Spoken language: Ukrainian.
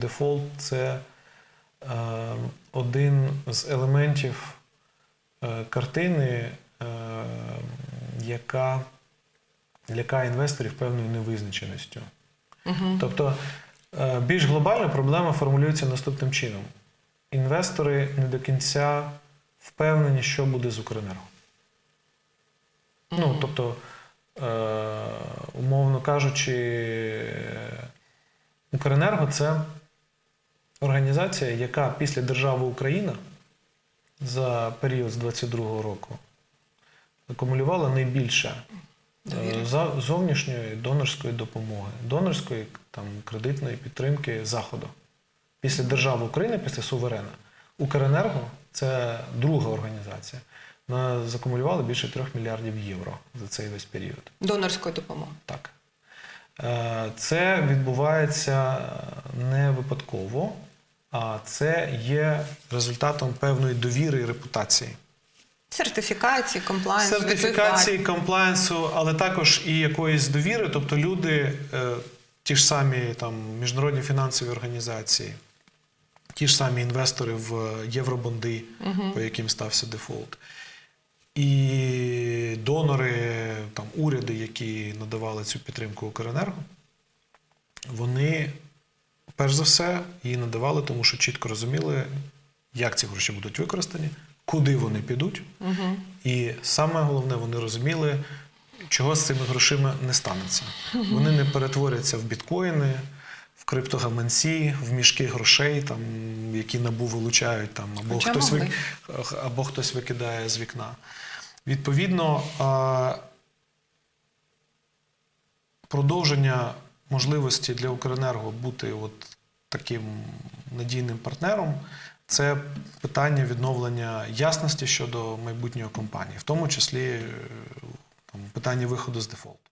Дефолт це е, один з елементів е, картини, е, яка лякає інвесторів певною невизначеністю. Угу. Тобто е, більш глобальна проблема формулюється наступним чином: інвестори не до кінця впевнені, що буде з Укренерго. Ну, тобто, е, умовно кажучи, Укренерго це організація, яка після держави Україна за період з 22-го року акумулювала найбільше е, за- зовнішньої донорської допомоги, донорської там, кредитної підтримки Заходу. Після держави України, після суверена. Укренерго це друга організація. Вона закумулювала більше 3 мільярдів євро за цей весь період. Донорської допомоги. Так. Е, Це відбувається не випадково, це є результатом певної довіри і репутації. Сертифікації, комплайнс, Сертифікації, комплаєнсу, але також і якоїсь довіри. Тобто люди, е, ті ж самі там, міжнародні фінансові організації, ті ж самі інвестори в євробонди, по яким стався дефолт. І донори, там, уряди, які надавали цю підтримку Укренерго, вони, перш за все, її надавали, тому що чітко розуміли, як ці гроші будуть використані, куди вони підуть. Угу. І саме головне, вони розуміли, чого з цими грошима не станеться. Вони не перетворяться в біткоїни, в криптогаманці, в мішки грошей, там, які набу вилучають, там, або, Хоча хтось могли. ви- або хтось викидає з вікна. Відповідно, продовження можливості для Укренерго бути от таким надійним партнером це питання відновлення ясності щодо майбутньої компанії, в тому числі е, там, питання виходу з дефолту.